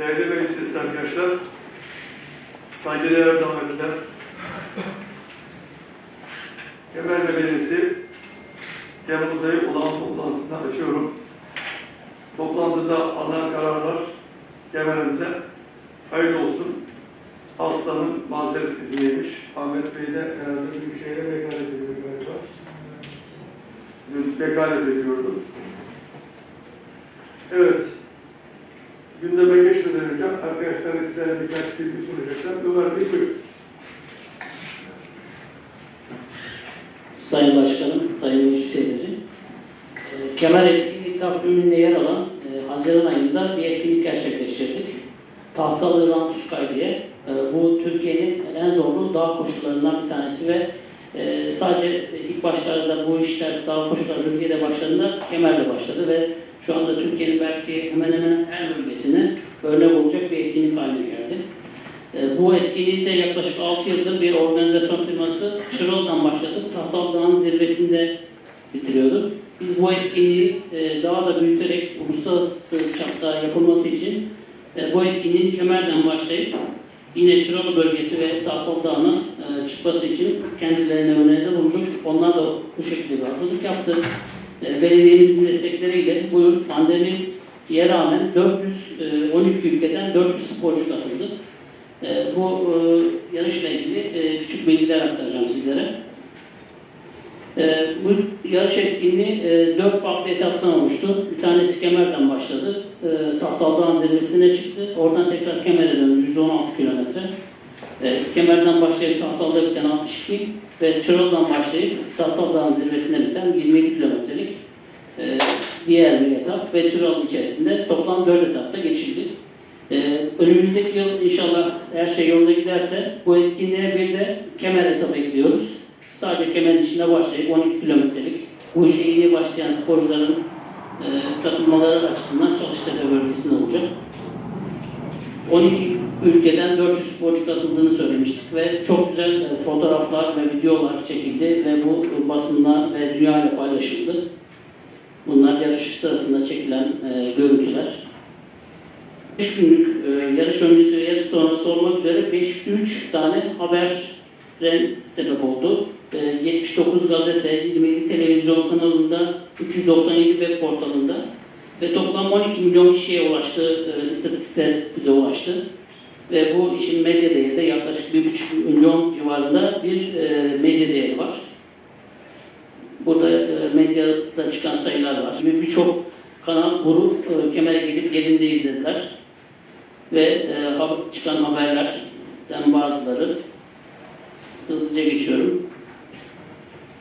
değerli meclis arkadaşlar, saygıdeğer davetliler, Kemal Belediyesi Temmuz ayı olağan toplantısını açıyorum. Toplantıda alınan kararlar Kemal'imize hayırlı olsun. Hastanın mazeret izniymiş. Ahmet Bey de herhalde Büyükşehir'e vekalet ediyor galiba. Dün vekalet ediyordu. Evet. Önce arkadaşlar size birkaç bilgi sunacaklar. Ömer Bey buyurun. Sayın Başkanım, Sayın Meclis Üyeleri, e, Kemer Etkinlik Takvimi'nde yer alan e, Haziran ayında bir etkinlik gerçekleştirdik. Tahtalı Rantuskay diye. E, bu Türkiye'nin en zorlu dağ koşullarından bir tanesi ve e, sadece ilk başlarda bu işler dağ koşulları Türkiye'de başladığında Kemer'de başladı ve şu anda Türkiye'nin belki hemen hemen her bölgesine örnek olacak bir etkinlik haline geldi. E, Bu etkinliği de yaklaşık 6 yıldır bir organizasyon firması Şırol'dan başladık. Tahtal Dağı'nın zirvesinde bitiriyorduk. Biz bu etkinliği e, daha da büyüterek uluslararası çapta yapılması için e, bu etkinliğin Kemer'den başlayıp yine Şırol bölgesi ve Tahtal Dağı'na e, çıkması için kendilerine öneride bulunduk. Onlar da bu şekilde bir hazırlık yaptı. E, Belediyemizin destekleriyle bu pandemiye rağmen 412 ülkeden 400 sporcu katıldı. E, bu e, yarışla ilgili e, küçük bilgiler aktaracağım sizlere. E, bu yarış etkinliği e, dört farklı etaptan oluştu. Bir tanesi Kemer'den başladı. E, Tahtal Dağı'nın zirvesine çıktı. Oradan tekrar Kemer'e döndü. 116 kilometre. E, Kemer'den başlayıp Tahtal'da biten 62 ve Çırıl'dan başlayıp Tahtal Dağı'nın zirvesine biten 22 kilometrelik e, diğer bir etap ve Çırıl içerisinde toplam 4 etapta geçildi. Ee, önümüzdeki yıl inşallah her şey yolunda giderse bu etkinliğe bir de kemer etabı ekliyoruz. Sadece kemer içinde başlayıp 12 kilometrelik bu işe iyi başlayan sporcuların e, katılmaları açısından Çalıştepe bölgesinde olacak. 12 ülkeden 400 sporcu katıldığını söylemiştik ve çok güzel e, fotoğraflar ve videolar çekildi ve bu basında ve dünyayla paylaşıldı. Bunlar yarış sırasında çekilen e, görüntüler. 5 günlük e, yarış öncesi ve yarış sonrası olmak üzere 503 tane haber sebep oldu. E, 79 gazete, 27 televizyon kanalında, 397 web portalında ve toplam 12 milyon kişiye ulaştı, e, istatistikler bize ulaştı. Ve bu işin medya değeri de yaklaşık 1,5 milyon civarında bir e, medya değeri var. Burada e, medyada çıkan sayılar var. Birçok kanal grup e, kemere gidip yerinde izlediler. Ve e, çıkan haberlerden bazıları hızlıca geçiyorum.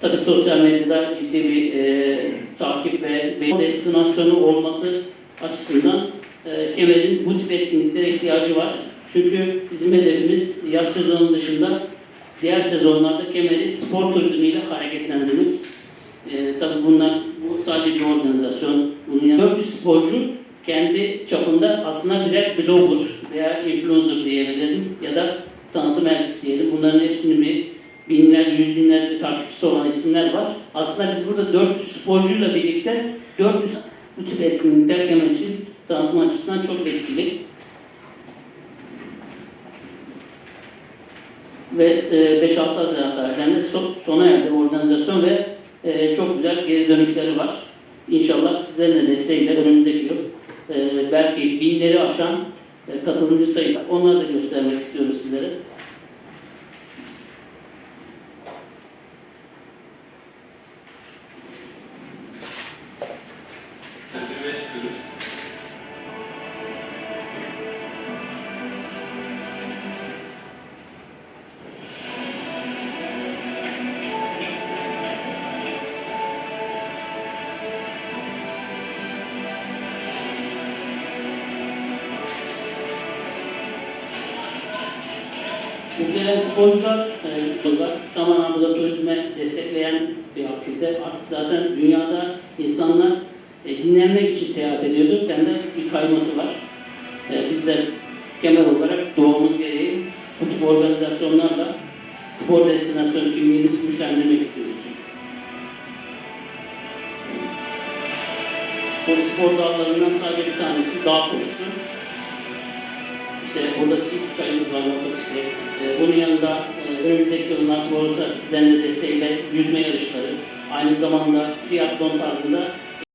Tabii sosyal medyada ciddi bir e, takip ve ve destinasyonu olması açısından e, Kemer'in bu tip etkinliklere ihtiyacı var. Çünkü bizim hedefimiz yaz sezonu dışında diğer sezonlarda Kemer'i spor turizmiyle hareketlendirmek. E, tabii bunlar bu sadece bir organizasyon. Bunun yanında 400 sporcu kendi çapında aslında birer blogger veya influencer diyebilirim ya da tanıtım elçisi diyelim. Bunların hepsinin bir yüz binlerce takipçisi olan isimler var. Aslında biz burada 400 sporcuyla birlikte 400 bu tip etkinlikler Kemal için tanıtım açısından çok etkili. Ve e, 5-6 Haziran tarihlerinde so- sona erdi organizasyon ve e, çok güzel geri dönüşleri var. İnşallah sizlerin de desteğiyle önümüzdeki yıl e, belki binleri aşan e, katılımcı sayısı. Onları da göstermek istiyoruz sizlere. Gelen sporcular, e, zamanında turizme destekleyen bir aktivite. Artık zaten dünyada insanlar e, dinlenmek için seyahat ediyordu. Hem de bir kayması var. E, biz de kemer olarak doğamız gereği bu tip organizasyonlarla spor destinasyonu kimliğimizi güçlendirmek istiyoruz. Bu spor dallarından sadece bir tanesi dağ koşusu. İşte burada Sipskay'ımız var motosiklet. E, bunun yanında e, önümüzdeki yıl nasip olursa sizlerin de desteğiyle yüzme yarışları, aynı zamanda triatlon tarzında